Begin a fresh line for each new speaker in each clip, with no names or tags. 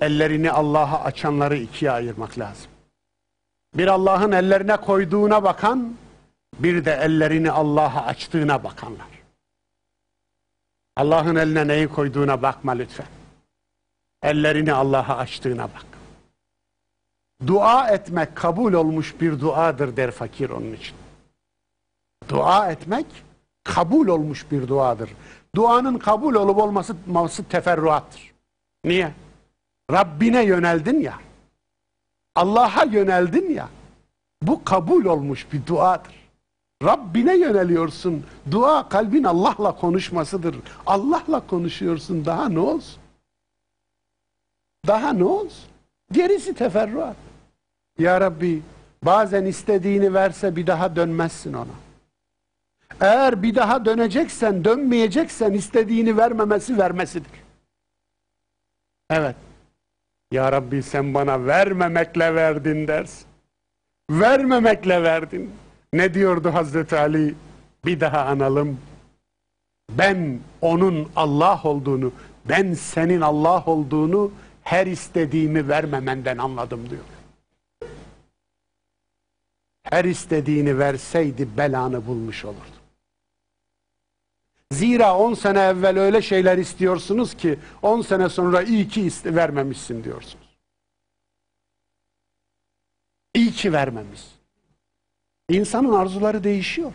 ellerini Allah'a açanları ikiye ayırmak lazım. Bir Allah'ın ellerine koyduğuna bakan, bir de ellerini Allah'a açtığına bakanlar. Allah'ın eline neyi koyduğuna bakma lütfen. Ellerini Allah'a açtığına bak. Dua etmek kabul olmuş bir duadır der fakir onun için. Dua etmek kabul olmuş bir duadır. Duanın kabul olup olması, teferruattır. Niye? Rabbine yöneldin ya. Allah'a yöneldin ya. Bu kabul olmuş bir duadır. Rabbine yöneliyorsun. Dua kalbin Allah'la konuşmasıdır. Allah'la konuşuyorsun. Daha ne olsun? Daha ne olsun? Gerisi teferruat. Ya Rabbi bazen istediğini verse bir daha dönmezsin ona. Eğer bir daha döneceksen, dönmeyeceksen istediğini vermemesi vermesidir. Evet. Ya Rabbi sen bana vermemekle verdin dersin. Vermemekle verdin. Ne diyordu Hazreti Ali? Bir daha analım. Ben onun Allah olduğunu, ben senin Allah olduğunu her istediğimi vermemenden anladım diyor. Her istediğini verseydi belanı bulmuş olurdu. Zira 10 sene evvel öyle şeyler istiyorsunuz ki 10 sene sonra iyi ki vermemişsin diyorsunuz. İyi ki vermemiş. İnsanın arzuları değişiyor.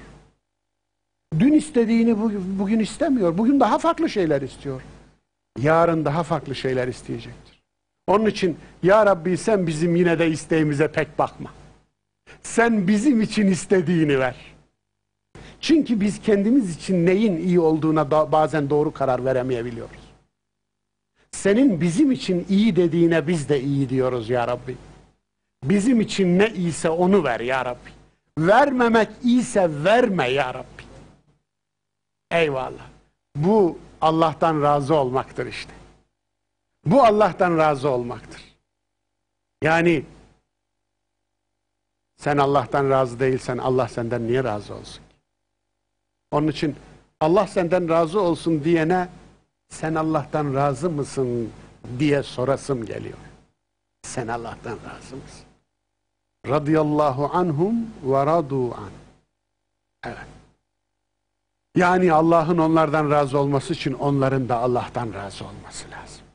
Dün istediğini bugün istemiyor. Bugün daha farklı şeyler istiyor. Yarın daha farklı şeyler isteyecektir. Onun için ya Rabbi sen bizim yine de isteğimize pek bakma. Sen bizim için istediğini ver. Çünkü biz kendimiz için neyin iyi olduğuna da bazen doğru karar veremeyebiliyoruz. Senin bizim için iyi dediğine biz de iyi diyoruz ya Rabbi. Bizim için ne iyiyse onu ver ya Rabbi. Vermemek iyiyse verme ya Rabbi. Eyvallah. Bu Allah'tan razı olmaktır işte. Bu Allah'tan razı olmaktır. Yani sen Allah'tan razı değilsen Allah senden niye razı olsun? Onun için Allah senden razı olsun diyene sen Allah'tan razı mısın diye sorasım geliyor. Sen Allah'tan razı mısın? Radıyallahu anhum ve radu an. Evet. Yani Allah'ın onlardan razı olması için onların da Allah'tan razı olması lazım.